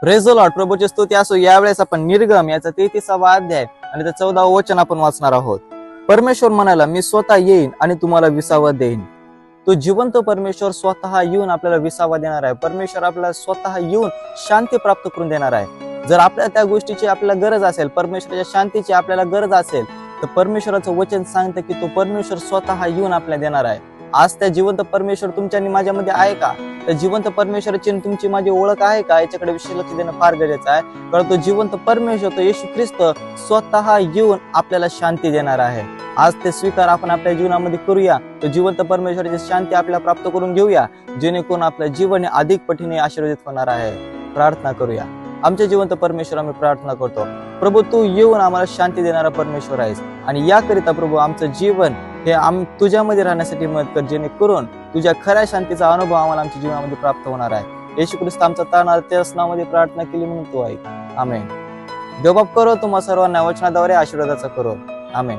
Praise Lord प्रभूची स्तुती असो यावेळेस आपण निर्गम याचा तेहतीसावा अध्याय आणि त्या चौदावं वचन आपण वाचणार आहोत. परमेश्वर म्हणाला मी स्वतः येईन आणि तुम्हाला विसावा देईन. तो जिवंत परमेश्वर स्वतः येऊन आपल्याला विसावा देणार आहे. परमेश्वर आपल्याला स्वतः येऊन शांती प्राप्त करून देणार आहे. जर आपल्या त्या गोष्टीची आपल्याला गरज असेल परमेश्वराच्या शांतीची आपल्याला गरज असेल तर परमेश्वराचं वचन सांगतं की तो परमेश्वर स्वतः येऊन आपल्याला देणार आहे. आज त्या जिवंत परमेश्वर तुमच्या आणि माझ्यामध्ये आहे का? त्या जिवंत परमेश्वराची तुमची माझी ओळख आहे का? याच्याकडे विशेष लक्ष देणं फार गरजेचं आहे. कारण तो जिवंत परमेश्वर तो येशू ख्रिस्त स्वतः येऊन आपल्याला शांती देणार आहे. आज ते स्वीकार आपण आपल्या जीवनामध्ये करूया. तो जिवंत परमेश्वराची शांती आपल्याला प्राप्त करून घेऊया. जेणेकरून आपलं जीवन हे अधिक पटीने आशीर्वादित होणार आहे. प्रार्थना करूया. आमच्या जिवंत परमेश्वर आम्ही प्रार्थना करतो. प्रभू तू येऊन आम्हाला शांती देणारा परमेश्वर आहेस. आणि याकरिता प्रभू आमचं जीवन हे आम तुझ्यामध्ये राहण्यासाठी मदत कर जेणेकरून तुझ्या खऱ्या शांतीचा अनुभव आम्हाला आमच्या जीवनामध्ये प्राप्त होणार आहे. येशू ख्रिस्त आमचा तारणार त्याच नावामध्ये प्रार्थना केली म्हणून तू ऐक आमेन. देवबाप करो तुम्हा सर्वांना वचनाद्वारे आशीर्वादाचा करो. आमेन.